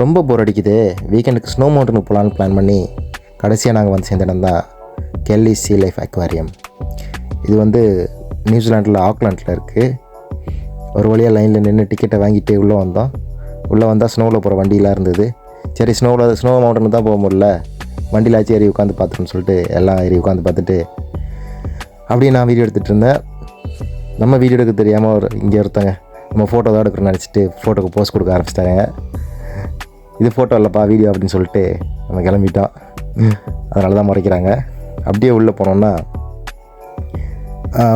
ரொம்ப போர் அடிக்குது. வீக்கெண்டுக்கு ஸ்னோ மவுண்டனுக்கு போகலான்னு பிளான் பண்ணி கடைசியாக நாங்கள் வந்து சேர்ந்த இடம் தான் கெல்லி சீ லைஃப் அக்வாரியம் இது வந்து நியூசிலாண்டில் ஆக்லாண்டில் இருக்குது ஒரு வழியாக லைனில் நின்று டிக்கெட்டை வாங்கிட்டு உள்ளே வந்தோம். உள்ளே வந்தால் ஸ்னோவில் போகிற வண்டியெலாம் இருந்தது. சரி ஸ்னோவில் ஸ்னோ மவுண்டனுக்கு தான் போக முடியல. வண்டியில் ஆச்சு ஏறி உட்காந்து பார்த்துட்டுன்னு சொல்லிட்டு எல்லாம் ஏறி உட்காந்து பார்த்துட்டு அப்படியே நான் வீடியோ எடுத்துகிட்டு இருந்தேன். நம்ம வீடியோ எடுக்க தெரியாமல் ஒரு இங்கே ஒருத்தங்க நம்ம ஃபோட்டோ தான் எடுக்கிறோம்னு நினச்சிட்டு ஃபோட்டோக்கு போஸ்ட் கொடுக்க ஆரம்பிச்சிட்டாங்க. இது ஃபோட்டோ இல்லைப்பா வீடியோ அப்படின்னு சொல்லிட்டு நம்ம கிளம்பிட்டோம் அதனால தான் முறைக்கிறாங்க. அப்படியே உள்ளே போனோம்னா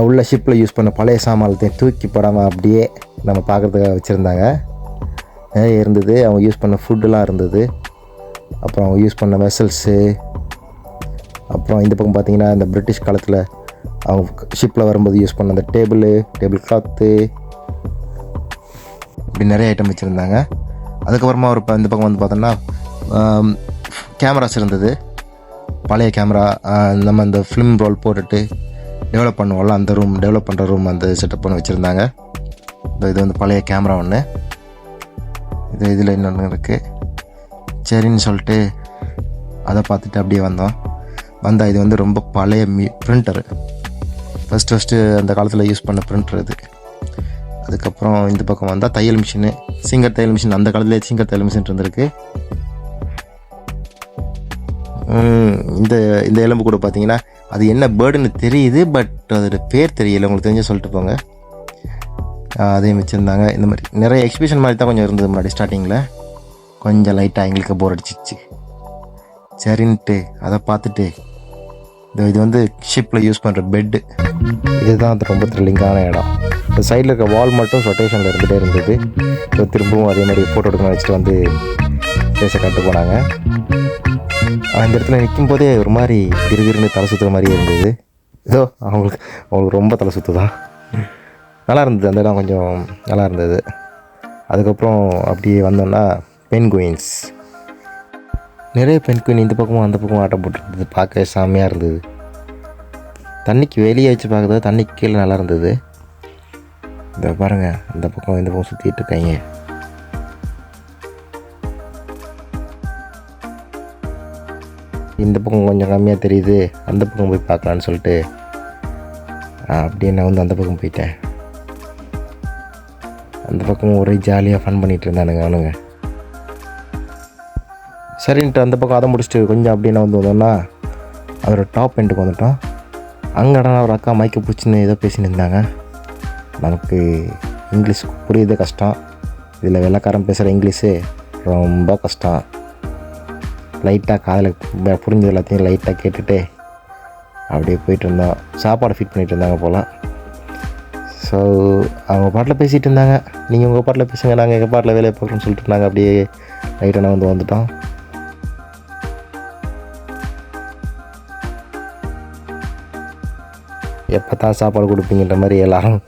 உள்ள ஷிப்பில் யூஸ் பண்ண பழைய சாமானத்தையும் தூக்கி போடாமல் அப்படியே நம்ம பார்க்குறதுக்காக வச்சுருந்தாங்க. நிறைய இருந்தது. அவங்க யூஸ் பண்ண ஃபுட்டுலாம் இருந்தது. அப்புறம் அவங்க யூஸ் பண்ண வெசல்ஸு அப்புறம் இந்த பக்கம் பார்த்திங்கன்னா இந்த பிரிட்டிஷ் காலத்தில் அவங்க ஷிப்பில் வரும்போது யூஸ் பண்ண அந்த டேபிள் டேபிள் கிளாத்து இப்படி நிறைய ஐட்டம் வச்சுருந்தாங்க. அதுக்கப்புறமா ஒரு இப்போ இந்த பக்கம் வந்து பார்த்தோன்னா கேமராஸ் இருந்தது. பழைய கேமரா நம்ம இந்த ஃபிலிம் ரோல் போட்டுட்டு டெவலப் பண்ணுவோம்ல அந்த ரூம் டெவலப் பண்ணுற ரூம் அந்த செட்டப் பண்ணி வச்சுருந்தாங்க. இது வந்து பழைய கேமரா ஒன்று இது இதில் இன்னொன்று இருக்குது சரின்னு சொல்லிட்டு அதை பார்த்துட்டு அப்படியே வந்தோம். வந்தால் இது வந்து ரொம்ப பழைய மீ பிரிண்டரு ஃபஸ்ட்டு ஃபஸ்ட்டு அந்த காலத்தில் யூஸ் பண்ண பிரிண்டர் இது. அதுக்கப்புறம் இந்த பக்கம் வந்தால் தையல் மிஷினு சிங்கர் தையல் மிஷின் அந்த காலத்துலேயே சிங்கர் தையல் மிஷின் இருந்திருக்கு. இந்த இந்த எலும்பு கூட பார்த்தீங்கன்னா அது என்ன பேர்டுன்னு தெரியுது பட் அதோட பேர் தெரியல. உங்களுக்கு தெரிஞ்ச சொல்லிட்டு போங்க. அதையும் வச்சுருந்தாங்க. இந்த மாதிரி நிறைய எக்ஸிபிஷன் மாதிரி தான் கொஞ்சம் இருந்தது முன்னாடி ஸ்டார்டிங்கில் கொஞ்சம் லைட்டாக எங்களுக்கு போர் அடிச்சிச்சு. சரின்ட்டு அதை பார்த்துட்டு இது இது வந்து ஷிப்பில் யூஸ் பண்ணுற பெட்டு இதுதான் அது ரொம்ப த்ரில்லிங்கான இடம். இந்த சைடில் இருக்க வால் மட்டும் ரொட்டேஷனில் இருந்துகிட்டே இருந்தது. இப்போ திரும்பவும் அதே மாதிரி ஃபோட்டோ எடுக்க வச்சுட்டு வந்து பேச கட்டு போனாங்க. அந்த இடத்துல நிற்கும் போதே ஒரு மாதிரி திருகிருன்னு தலை சுற்றுற மாதிரியே இருந்தது. ஏதோ அவங்களுக்கு அவங்களுக்கு ரொம்ப தலை சுற்றுதான் நல்லா இருந்தது. அந்த இடம் கொஞ்சம் நல்லா இருந்தது. அதுக்கப்புறம் அப்படியே வந்தோம்னா பென்குயின்ஸ் நிறைய பென்குயின் இந்த பக்கமும் அந்த பக்கமும் ஆட்டம் போட்டுருந்தது. பார்க்க செம்மையாக இருந்தது. தண்ணிக்கு வெளியே வச்சு பார்க்குறது தண்ணிக்கு கீழே நல்லா இருந்தது. இந்த பாருங்கள் அந்த பக்கம் இந்த பக்கம் சுற்றிட்டு இருக்காங்க. இந்த பக்கம் கொஞ்சம் கம்மியாக தெரியுது அந்த பக்கம் போய் பார்க்கலான்னு சொல்லிட்டு அப்படியே நான் வந்து அந்த பக்கம் போயிட்டேன். அந்த பக்கம் ஒரே ஜாலியாக ஃபன் பண்ணிகிட்டு இருந்தானுங்க அவனுங்க. சரின்ட்டு அந்த பக்கம் அதை முடிச்சுட்டு கொஞ்சம் அப்படியே நான் வந்து வந்தோன்னா அதோட டாப் எண்டுக்கு வந்துட்டோம். அங்கடா ஒரு அக்கா மைக்க பிடிச்சின்னு ஏதோ பேசின்னு இருந்தாங்க. நமக்கு இங்கிலீஷ் புரியுது கஷ்டம். இதில் வெள்ளக்காரன் பேசுகிற இங்கிலீஷு ரொம்ப கஷ்டம். லைட்டாக காதில் புரிஞ்சது எல்லாத்தையும் லைட்டாக கேட்டுட்டு அப்படியே போயிட்டு இருந்தோம் சாப்பாடு ஃபிட் பண்ணிட்டு இருந்தாங்க போல். ஸோ அவங்க பாட்டில் பேசிகிட்டு இருந்தாங்க. நீங்கள் உங்கள் பாட்டில் பேசுங்க நாங்கள் எங்கள் பாட்டில் வேலையை பார்க்குறோன்னு சொல்லிட்டு நாங்கள் அப்படியே லைட்டாக நான் வந்து வந்துட்டோம். எப்போ தான் சாப்பாடு கொடுப்பீங்கன்ற மாதிரி எல்லோரும்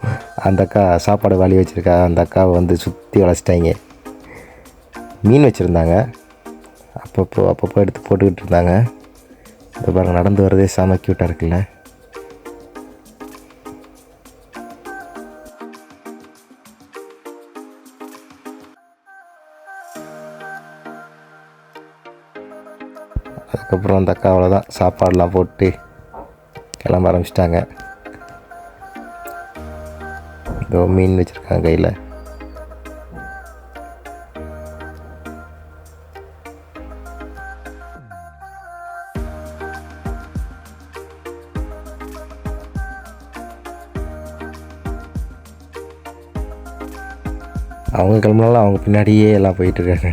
அந்த அக்கா சாப்பாடு வழி வச்சுருக்கா அந்த அக்காவை வந்து சுற்றி வளைச்சிட்டாங்க மீன் வச்சுருந்தாங்க. அப்பப்போ அப்பப்போ எடுத்து போட்டுக்கிட்டு இருந்தாங்க. இந்த பாருங்க நடந்து வரதே செம க்யூட்டாக இருக்குல்ல. அதுக்கப்புறம் அந்த அக்கா அவ்வளோதான் சாப்பாடெலாம் போட்டு கிளம்ப ஆரம்பிச்சிட்டாங்க. மீன் வச்சுருக்காங்க கையில். அவங்க கிளம்புனாலும் அவங்க பின்னாடியே எல்லாம் போயிட்டுருக்காங்க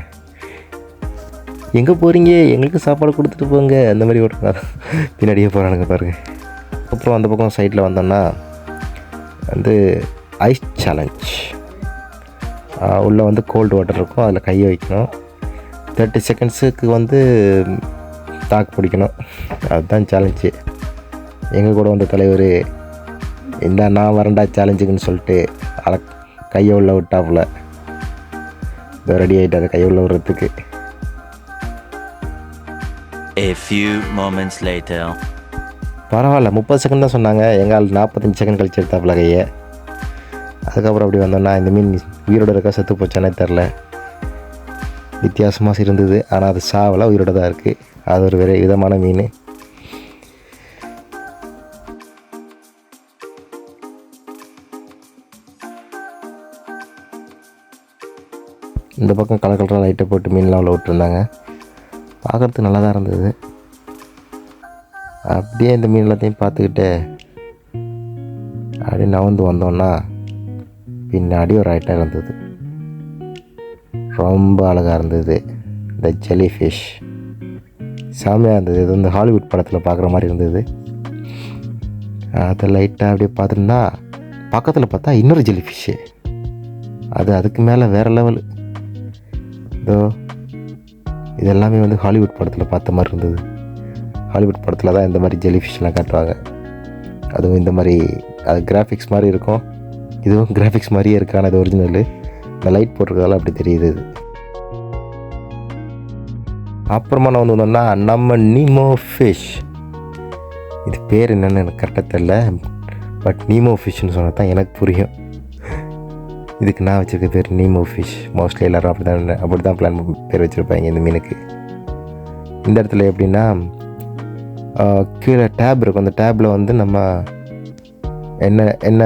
எங்கே போகிறீங்க எங்களுக்கு சாப்பாடு கொடுத்துட்டு போங்க. அந்த மாதிரி ஓட்டுங்க பின்னாடியே போகிறானுங்க பாருங்கள் அப்புறம் அந்த பக்கம் சைடில் வந்தோன்னா வந்து ஐஸ் சேலஞ்ச் உள்ளே வந்து கோல்டு வாட்டர் இருக்கும் அதில் கையை வைக்கணும். தேர்ட்டி செகண்ட்ஸுக்கு வந்து தாக்கு பிடிக்கணும். அதுதான் சேலஞ்சு எங்கள் கூட வந்த தலைவர் இந்த நான் வரண்டா சேலஞ்சுக்குன்னு சொல்லிட்டு அல கையை உள்ள விட்டாப்புல. இதோ ரெடி ஆகிட்டாரு கையை உள்ள விடுறதுக்கு. A few moments later. பரவாயில்ல முப்பது செகண்ட் தான் சொன்னாங்க. எங்கால் நாற்பத்தஞ்சு செகண்ட் கழிச்சு எடுத்தாப்புல கையை. அதுக்கப்புறம் அப்படி வந்தோன்னா இந்த மீன் உயிரோட இருக்கா செத்து போச்சானே தெரில. வித்தியாசமாக இருந்தது. ஆனால் அது சாவலை உயிரோட தான் இருக்குது அது ஒரு வேறு விதமான மீன். இந்த பக்கம் கலர் கலராக லைட்டை போட்டு மீன்லாம் உள்ள விட்டுருந்தாங்க. பார்க்குறதுக்கு நல்லா தான் இருந்தது. அப்படியே இந்த மீன் எல்லாத்தையும் பார்த்துக்கிட்டு அப்படியே நவந்து வந்தோன்னா பின்னாடி ஒரு ஐட்டம் இருந்தது. ரொம்ப அழகாக இருந்தது. இந்த ஜெலி ஃபிஷ் செமையாக இருந்தது. இது வந்து ஹாலிவுட் படத்தில் பார்க்குற மாதிரி இருந்தது. அதை லைட்டாக அப்படியே பார்த்துருந்தா பக்கத்தில் பார்த்தா இன்னொரு ஜெலி ஃபிஷ்ஷு அது அதுக்கு மேலே வேறு லெவல் இதோ இதெல்லாமே வந்து ஹாலிவுட் படத்தில் பார்த்த மாதிரி இருந்தது. ஹாலிவுட் படத்தில் தான் இந்த மாதிரி ஜெல்லி ஃபிஷ்லாம் காட்டுவாங்க. அதுவும் இந்த மாதிரி அது கிராஃபிக்ஸ் மாதிரி இருக்கும். இதுவும் கிராஃபிக்ஸ் மாதிரியே இருக்கானது ஒரிஜினலு இது ஒரிஜினல் இந்த லைட் போட்டிருக்கதால அப்படி தெரியுது இது. அப்புறமா நான் வந்து வந்தோம்னா நம்ம நீமோ ஃபிஷ் இது பேர் என்னென்னு எனக்கு கரெக்டாக தெரில பட் நீமோ ஃபிஷ்னு சொன்னால் தான் எனக்கு புரியும். இதுக்கு நான் வச்சுருக்க பேர் நீமோ ஃபிஷ் மோஸ்ட்லி எல்லோரும் அப்படி தான் அப்படி தான் பிளான் பேர் வச்சுருப்பாங்க இந்த மீனுக்கு. இந்த இடத்துல எப்படின்னா கீழே டேப் இருக்கும். அந்த டேப்பில் வந்து நம்ம என்ன என்ன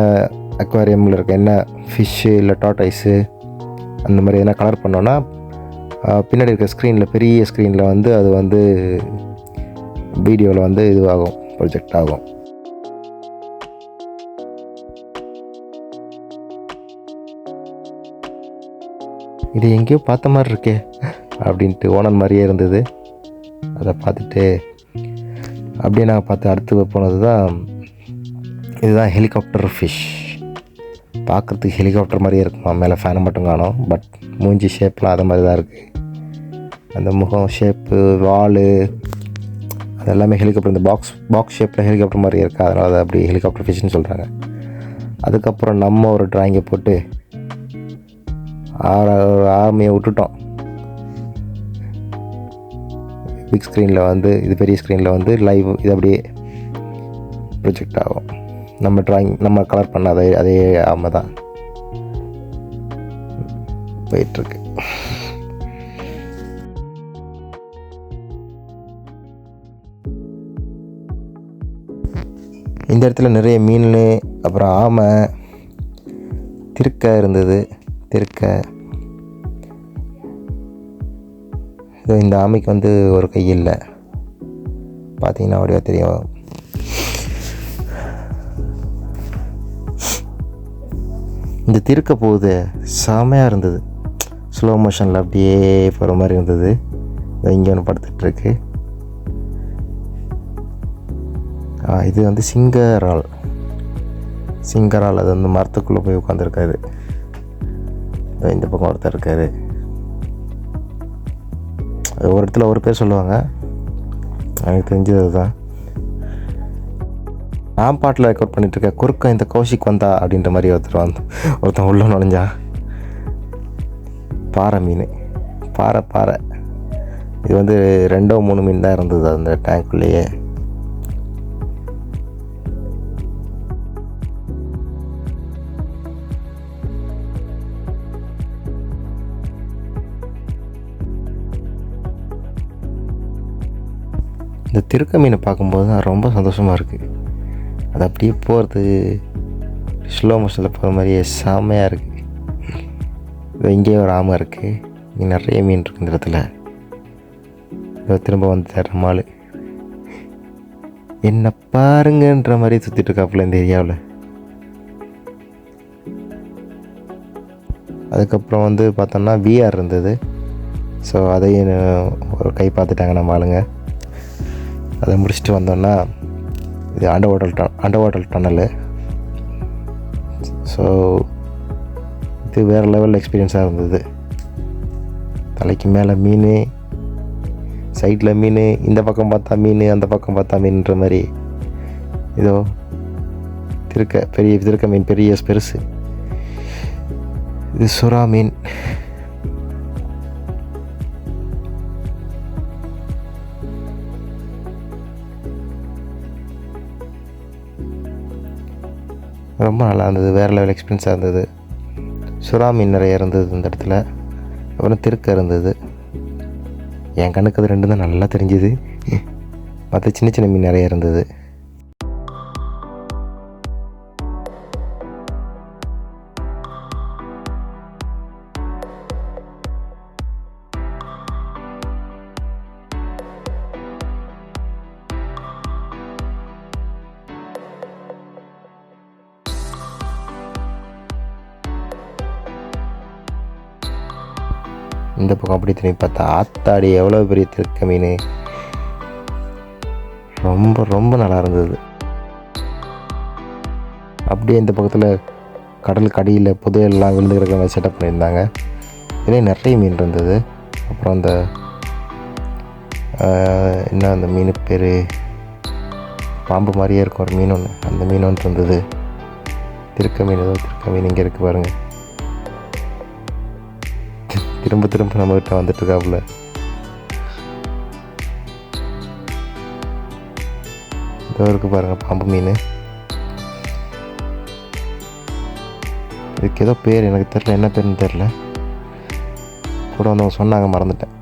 அக்வாரியமில் இருக்க என்ன ஃபிஷ்ஷு இல்லை டாட்டைஸு அந்த மாதிரி எதனா கலர் பண்ணோன்னா பின்னாடி இருக்க ஸ்க்ரீனில் பெரிய ஸ்க்ரீனில் வந்து அது வந்து வீடியோவில் வந்து இதுவாகும் ப்ரொஜெக்ட் ஆகும். இது எங்கேயோ பார்த்த மாதிரி இருக்கே அப்படின்ட்டு ஓனன் மாதிரியே இருந்தது. அதை பார்த்துட்டு அப்படியே நான் பார்த்து அடுத்து போனது தான் இதுதான் ஹெலிகாப்டர் ஃபிஷ் பார்க்குறதுக்கு ஹெலிகாப்டர் மாதிரியே இருக்குமா? மேலே ஃபேனை மட்டும் காணும். பட் மூஞ்சி ஷேப்லாம் அது மாதிரி தான் இருக்குது அந்த முகம் ஷேப்பு வால் அது எல்லாமே ஹெலிகாப்டர் இந்த பாக்ஸ் பாக்ஸ் ஷேப்பில் ஹெலிகாப்டர் மாதிரி இருக்குது அதனால் அதை அப்படி ஹெலிகாப்டர் ஃபிஷ்னு சொல்கிறாங்க அதுக்கப்புறம் நம்ம ஒரு ட்ராயிங்கை போட்டு ஆற ஒரு ஆர்மியை விட்டுட்டோம். பிக் ஸ்க்ரீனில் வந்து இது பெரிய ஸ்க்ரீனில் வந்து லைவ் இது அப்படியே ப்ரொஜெக்ட் ஆகும். நம்ம ட்ராயிங் நம்ம கலர் பண்ண அதே அதே ஆமை தான். போயிட்டுருக்கு. இந்த இடத்துல நிறைய மீன் அப்புறம் ஆமை திருக்க இருந்தது திருக்க. இதோ இந்த ஆமைக்கு வந்து ஒரு கை இல்லை. பார்த்தீங்கன்னா அப்படியே தெரியும். இந்த திருக்க போகுது. செமையாக இருந்தது. ஸ்லோ மோஷனில் அப்படியே போகிற மாதிரி இருந்தது. இங்கே ஒன்று படுத்துட்ருக்கு இது வந்து சிங்கரால். சிங்கரால் அது வந்து மரத்துக்குள்ளே போய் உட்காந்துருக்காரு இந்த பக்கம் ஒருத்தர் இருக்காரு. அது ஒரு இடத்துல ஒரு பேர் சொல்லுவாங்க. எனக்கு தெரிஞ்சது அதுதான். நான் பாட்டில் ரெக்கார்ட் பண்ணிட்டு இருக்கேன் குறுக்க இந்த கௌஷிக் வந்தா அப்படின்ற மாதிரி ஒருத்தர் வந்து ஒருத்தன் உள்ள நுழைஞ்சா பாறை மீன். பாறை பாறை. இது வந்து ரெண்டோ மூணு மீன் தான் இருந்தது அந்த டேங்க்குள்ளேயே இந்த திருக்க மீனை பார்க்கும்போது தான் ரொம்ப சந்தோஷமாக இருக்குது அது அப்படியே போகிறது ஸ்லோ மோஷனில் போகிற மாதிரியே செம்மையாக இருக்குது இங்கேயே ஒரு ஆமை இருக்குது இங்கே நிறைய மீன் இருக்குது இந்த இடத்துல. திரும்ப வந்து தர்ற மாலு என்ன பாருங்கன்ற மாதிரி சுற்றிட்டு இருக்காப்புல இந்த ஏரியாவில். அதுக்கப்புறம் வந்து பார்த்தோம்னா விஆர் இருந்தது. ஸோ அதையும் ஒரு கை பார்த்துட்டாங்க நம்ம ஆளுங்க. அதை முடிச்சுட்டு வந்தோன்னா இது under water the under water tunnel so இது வேறு லெவல் எக்ஸ்பீரியன்ஸாக இருந்தது. தலைக்கு மேலே மீன் சைட்டில் மீன் இந்த பக்கம் பார்த்தா மீன் அந்த பக்கம் பார்த்தா மீன்ன்ற மாதிரி. இதோ திருக்க பெரிய திருக்க மீன் பெரிய பெருசு. இது சுறா மீன். ரொம்ப நல்லா இருந்தது வேறு லெவல் எக்ஸ்பீரியன்ஸாக இருந்தது. சுறா மீன் நிறைய இருந்தது இந்த இடத்துல. அப்புறம் திருக்க இருந்தது. என் கண்ணுக்கு அது ரெண்டு தான் நல்லா தெரிஞ்சுது. மற்ற சின்ன சின்ன மீன் நிறைய இருந்தது. இந்த பக்கம் அப்படி திரும்பி பார்த்தா ஆத்தாடி எவ்வளோ பெரிய திருக்க மீன். ரொம்ப ரொம்ப நல்லா இருந்தது. அப்படியே இந்த பக்கத்தில் கடலுக்கு அடியில் புதையெல்லாம் விழுந்து கிடக்கிற மாதிரி செட்டப் பண்ணியிருந்தாங்க. இதிலே நிறைய மீன் இருந்தது. அப்புறம் அந்த என்ன அந்த மீன் பேர்? பாம்பு மாதிரியே இருக்கும் ஒரு மீன் ஒன்று அந்த மீன் ஒன்று இருந்தது. திருக்க மீன் ஏதோ திருக்க மீன் இங்கே இருக்குது பாருங்கள் திரும்ப திரும்ப நம்மகிட்ட வந்துட்டு இருக்காப்புல இதோ இருக்கு பாருங்க பாம்பு மீன். இதுக்கு ஏதோ பேர் எனக்கு தெரில என்ன பேருன்னு தெரில கூட வந்தவங்க சொன்னாங்க மறந்துட்டேன்.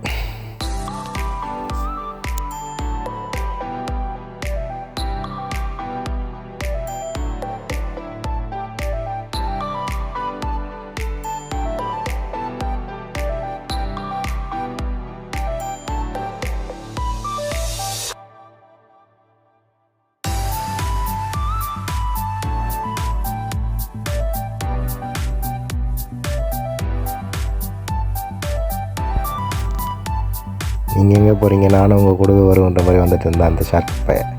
நீங்கள் எங்கே போகிறீங்க நானும் உங்கள் கூடவே வருவேன்ற மாதிரி வந்துட்டு இருந்தேன் அந்த ஷார்க் பையன்.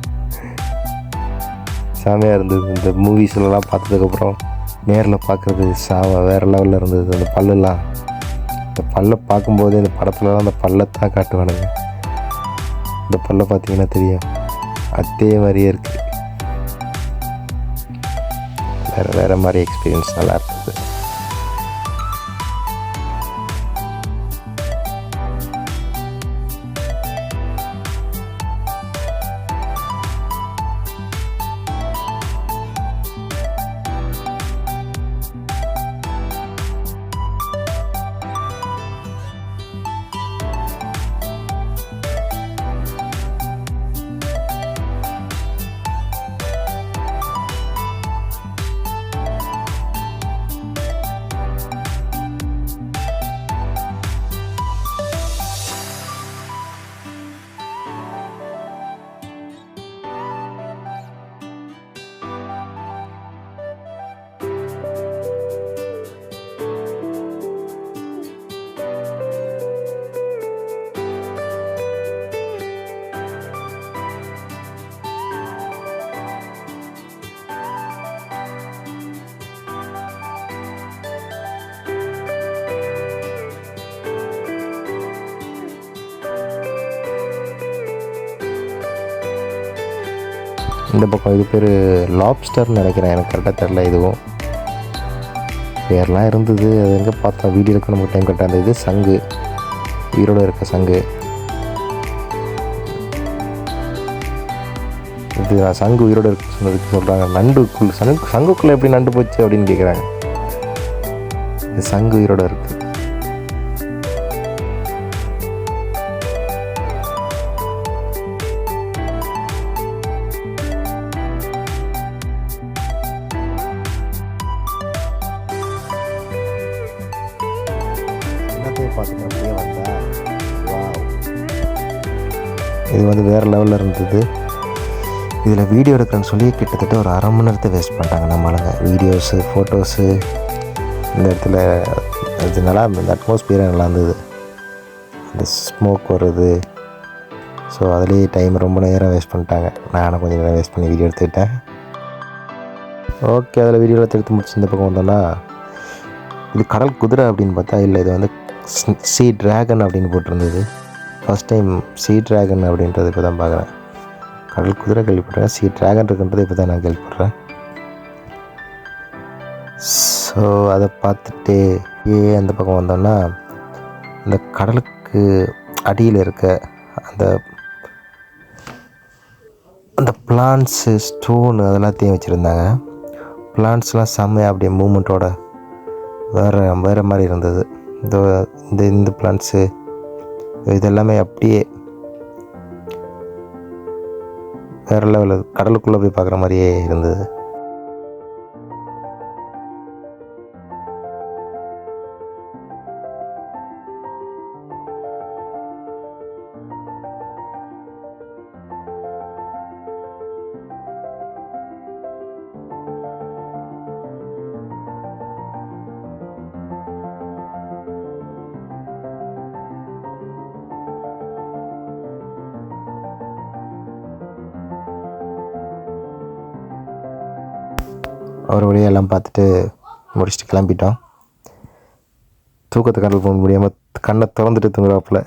செமையாக இருந்தது. இந்த மூவிஸ்லலாம் பார்த்ததுக்கப்புறம் நேரில் பார்க்குறது சாவ வேறு லெவலில் இருந்தது. அந்த பல்லுலாம் இந்த பல்லை பார்க்கும்போதே இந்த படத்துலலாம் அந்த பல்லை தான் காட்டுவானுங்க. இந்த பல்லை பார்த்தீங்கன்னா தெரியும். அதே மாதிரியே இருக்குது வேறு வேறு மாதிரி எக்ஸ்பீரியன்ஸ் நல்லா இருந்தது. இந்த பக்கம் இது பேர் லாப்ஸ்டர்னு நினைக்கிறேன். எனக்கு கரெக்டாக தெரில இதுவும் பேர்லாம் இருந்தது. அது எங்கே பார்த்தோம் வீடியோக்கு நமக்கு டைம் கரெக்டாக இருந்தது. இது சங்கு. ஈரோடு இருக்க சங்கு. இது நான் சங்கு உயிரோடு இருக்கு சொன்னதுக்கு சொல்கிறாங்க நண்டுக்குள் சங்கு சங்குக்குள்ளே எப்படி நண்டு போச்சு அப்படின்னு கேட்குறாங்க இது சங்கு உயிரோடு இருக்குது வந்து வேறு லெவலில் இருந்தது. இதில் வீடியோ எடுக்கிறேன்னு சொல்லி கிட்டத்தட்ட ஒரு அரை மணி நேரத்தை வேஸ்ட் பண்ணிட்டாங்க நம்ம ஆளுங்க. வீடியோஸு ஃபோட்டோஸு இந்த இடத்துல அது நல்லா இந்த அட்மாஸ்பியரே நல்லா இருந்தது. அந்த ஸ்மோக் வருது ஸோ அதுலேயே டைம் ரொம்ப நேரம் வேஸ்ட் பண்ணிட்டாங்க. நானும் கொஞ்சம் நேரம் வேஸ்ட் பண்ணி வீடியோ எடுத்துக்கிட்டேன். ஓகே அதில் வீடியோ எடுத்து முடிச்சு இந்த பக்கம் வந்தோன்னா இது கடல் குதிரை அப்படின்னு பார்த்தா இல்லை இது வந்து சீ ட்ராகன் அப்படின்னு போட்டிருந்தது. ஃபஸ்ட் டைம் சீ டிராகன் அப்படின்றது இப்போ தான் பார்க்குறேன். கடல் குதிரை கேள்விப்படுறேன். சீ ட்ராகன் இருக்குன்றது இப்போ தான் நான் கேள்விப்படுறேன். ஸோ அதை பார்த்துட்டு ஏ அந்த பக்கம் வந்தோம்னா அந்த கடலுக்கு அடியில் இருக்க அந்த அந்த பிளான்ஸு ஸ்டோனு அதெல்லாத்தையும் வச்சுருந்தாங்க. பிளான்ஸ்லாம் செம்மையாக அப்படியே மூமெண்ட்டோட வேறு வேறு மாதிரி இருந்தது. இந்த இந்த இந்த பிளான்ஸு இதெல்லாமே அப்படியே வேறு லெவலில் கடலுக்குள்ளே போய் பார்க்குற மாதிரியே இருந்தது. அவர் வழியாக எல்லாம் பார்த்துட்டு முடிச்சுட்டு கிளம்பிட்டோம். தூக்கத்தை கண்ட்ரோல் பண்ண முடியாமல் கண்ணை திறந்துட்டு தூங்குறாப்புல.